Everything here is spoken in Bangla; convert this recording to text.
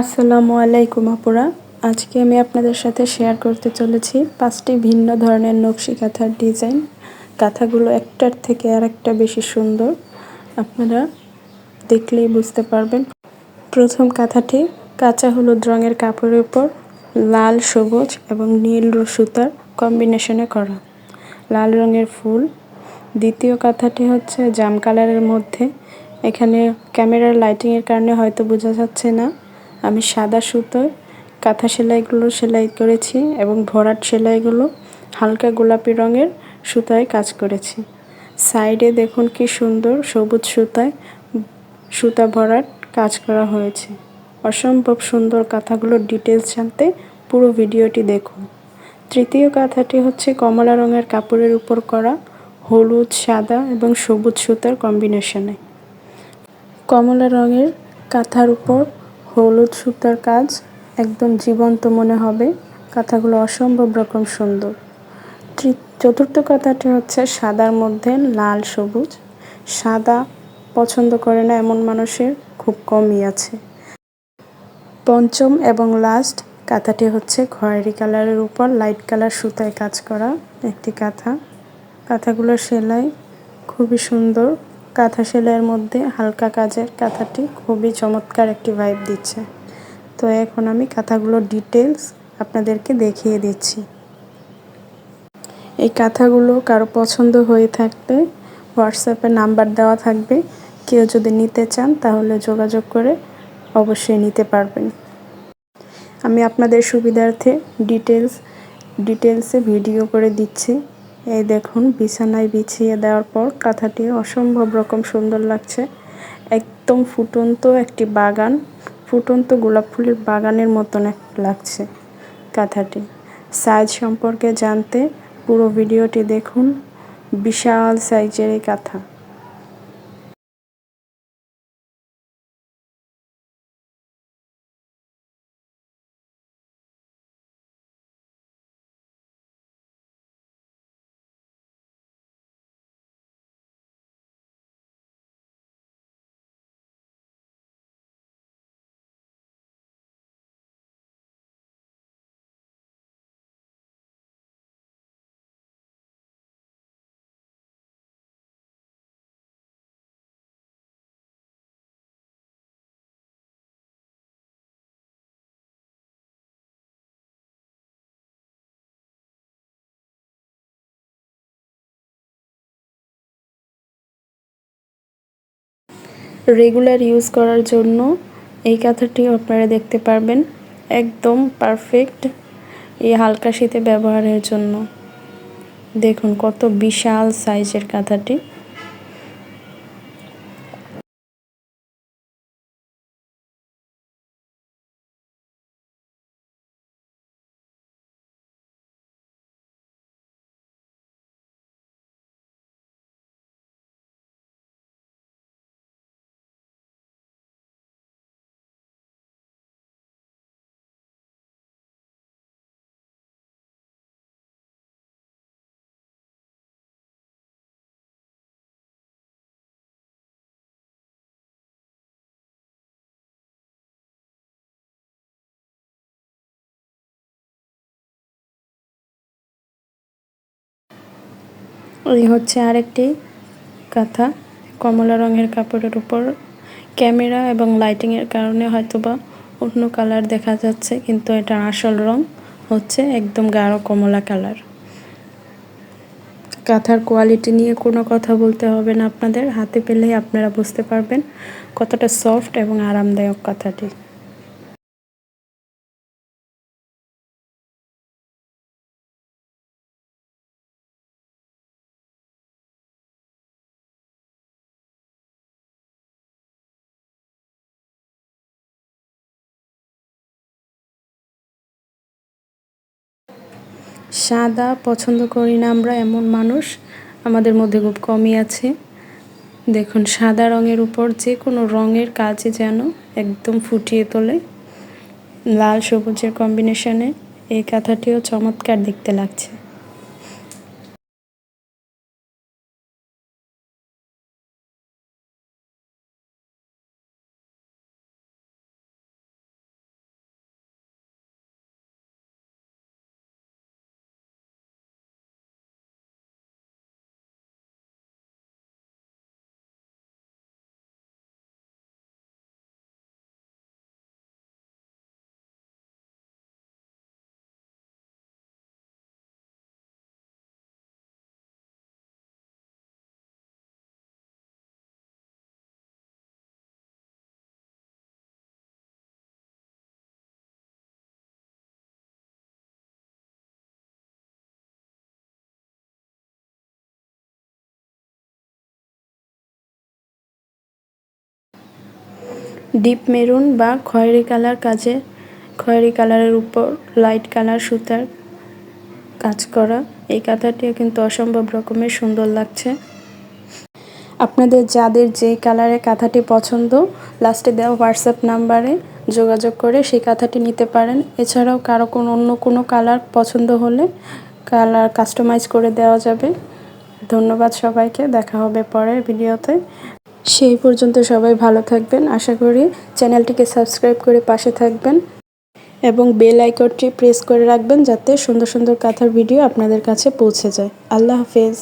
আসসালামু আলাইকুম আপুরা। আজকে আমি আপনাদের সাথে শেয়ার করতে চলেছি পাঁচটি ভিন্ন ধরনের নকশি কাঁথার ডিজাইন কাঁথাগুলো একটার থেকে আর একটা বেশি সুন্দর। আপনারা দেখলেই বুঝতে পারবেন। প্রথম কাঁথাটি কাঁচা হলুদ রঙের কাপড়ের উপর, লাল, সবুজ এবং নীল সুতার কম্বিনেশনে করা। লাল রঙের ফুল। দ্বিতীয় কাঁথাটি হচ্ছে জাম কালারের মধ্যে। এখানে ক্যামেরার লাইটিংয়ের কারণে হয়তো বোঝা যাচ্ছে না। আমি সাদা সুতোয় কাঁথা সেলাইগুলো সেলাই করেছি এবং ভরাট সেলাইগুলো হালকা গোলাপি রঙের সুতায় কাজ করেছি। সাইডে দেখুন কি সুন্দর সবুজ সুতায় সুতা ভরাট কাজ করা হয়েছে। অসম্ভব সুন্দর কাঁথাগুলোর ডিটেলস জানতে পুরো ভিডিওটি দেখুন। তৃতীয় কাঁথাটি হচ্ছে কমলা রঙের কাপড়ের উপর করা হলুদ, সাদা এবং সবুজ সুতার কম্বিনেশনে। কমলা রঙের কাঁথার উপর হলুদ সুতার কাজ, একদম জীবন্ত মনে হবে। কাঁথাগুলো অসম্ভব রকম সুন্দর। চতুর্থ কথাটি হচ্ছে, সাদার মধ্যে লাল সবুজ। সাদা পছন্দ করে না এমন মানুষের, খুব কমই আছে। পঞ্চম এবং লাস্ট কাঁথাটি হচ্ছে, খয়েরি কালারের উপর লাইট কালার সুতায় কাজ করা একটি কাঁথা। কাঁথাগুলোর সেলাই খুবই সুন্দর। কাঁথা সেলাইয়ের মধ্যে হালকা কাজের কাঁথাটি খুবই চমৎকার একটি ভাইব দিচ্ছে। তো এখন আমি কাঁথাগুলোর ডিটেলস আপনাদেরকে দেখিয়ে দিচ্ছি। এই কাঁথাগুলো কারও পছন্দ হয়ে থাকলে হোয়াটসঅ্যাপে নাম্বার দেওয়া থাকবে। কেউ যদি নিতে চান তাহলে যোগাযোগ করে অবশ্যই নিতে পারবেন। আমি আপনাদের সুবিধার্থে ডিটেলস ডিটেলসে ভিডিও করে দিচ্ছি। এই দেখুন, বিছানায় বিছিয়ে দেওয়ার পর কাঁথাটি অসম্ভব রকম সুন্দর লাগছে। একদম ফুটন্ত একটি বাগান, ফুটন্ত গোলাপ ফুলের বাগানের মতন লাগছে কাঁথাটি। সাইজ সম্পর্কে জানতে পুরো ভিডিওটি দেখুন। বিশাল সাইজের এই কাঁথা। রেগুলার ইউজ করার জন্য এই কাঁথাটি আপনারা দেখতে পারবেন। একদম পারফেক্ট এই হালকা শীতে ব্যবহারের জন্য। দেখুন কত বিশাল সাইজের কাঁথাটি। এই হচ্ছে আরেকটি কাঁথা। কমলা রঙের কাপড়ের উপর ক্যামেরা এবং লাইটিংয়ের কারণে হয়তোবা অন্য কালার দেখা যাচ্ছে, কিন্তু এটা আসল রং হচ্ছে একদম গাঢ় কমলা কালার। কাঁথার কোয়ালিটি নিয়ে কোনো কথা বলতে হবে না আপনাদের, হাতে পেলেই আপনারা বুঝতে পারবেন কতটা সফট এবং আরামদায়ক কাঁথাটি। সাদা পছন্দ করি না আমরা এমন মানুষ। আমাদের মধ্যে খুব কমই আছে। দেখুন, সাদা রঙের উপর যে কোনো রঙের কাজে যেন একদম ফুটিয়ে তোলে। লাল সবুজের কম্বিনেশনে এই কাঁথাটিও চমৎকার দেখতে লাগছে। ডিপ মেরুন বা খয়েরি কালার কাজে, খয়েরি কালারের উপর লাইট কালার সুতার কাজ করা। এই কাঁথাটিও কিন্তু অসম্ভব রকমের সুন্দর লাগছে। আপনাদের যাদের যে কালারের কাঁথাটি পছন্দ লাস্টে দেওয়া হোয়াটসঅ্যাপ নাম্বারে যোগাযোগ করে সেই কাঁথাটি নিতে পারেন। এছাড়াও কারও কোনো অন্য কোনো কালার পছন্দ হলে কালার কাস্টমাইজ করে দেওয়া যাবে। ধন্যবাদ সবাইকে। দেখা হবে পরের ভিডিওতে সেই পর্যন্ত সবাই ভালো থাকবেন। আশা করি চ্যানেলটিকে সাবস্ক্রাইব করে পাশে থাকবেন এবং বেল আইকনটি প্রেস করে রাখবেন যাতে সুন্দর সুন্দর কাঁথার ভিডিও আপনাদের কাছে পৌঁছে যায়। আল্লাহ হাফেজ।